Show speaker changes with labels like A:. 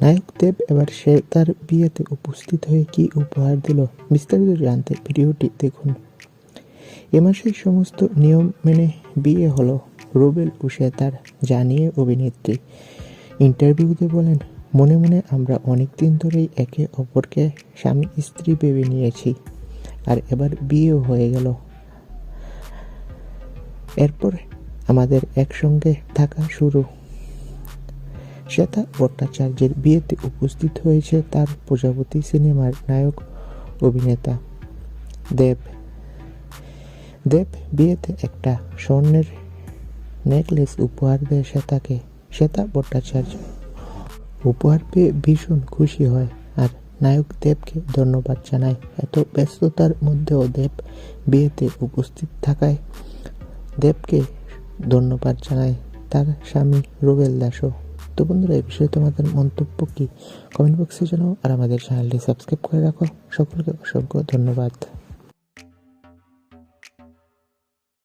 A: নায়ক দেব এবার সে তার বিয়েতে উপস্থিত হয়ে কি উপহার দিল বিস্তারিত জানতে ভিডিওটি দেখুন। এ মাসের সমস্ত নিয়ম মেনে বিয়ে হলো রুবেল ও তার জানিয়ে অভিনেত্রী। ইন্টারভিউতে বলেন, মনে মনে আমরা অনেক দিন ধরেই একে অপরকে স্বামী স্ত্রী ভেবে নিয়েছি আর এবার বিয়েও হয়ে গেল। এরপর আমাদের একসঙ্গে থাকা শুরু শ্বেতা ভট্টাচার্যের বিয়েতে উপস্থিত হয়েছে তার প্রজাপতি সিনেমার নায়ক, অভিনেতা দেব। দেব বিয়েতে একটা স্বর্ণের নেকলেস উপহার দেয় শ্বেতাকে। শ্বেতা ভট্টাচার্য উপহার পেয়ে ভীষণ খুশি হয় আর নায়ক দেবকে ধন্যবাদ জানায়। এত ব্যস্ততার মধ্যেও দেব বিয়েতে উপস্থিত থাকায় দেবকে ধন্যবাদ জানায় তার স্বামী রুবেল দাসও। তো বন্ধুরা, এই বিষয়ে তোমাদের মন্তব্য কি? কমেন্ট বক্সে জানাও আর আমাদের চ্যানেলটি সাবস্ক্রাইব করে রাখো। সকলকে অসংখ্য ধন্যবাদ।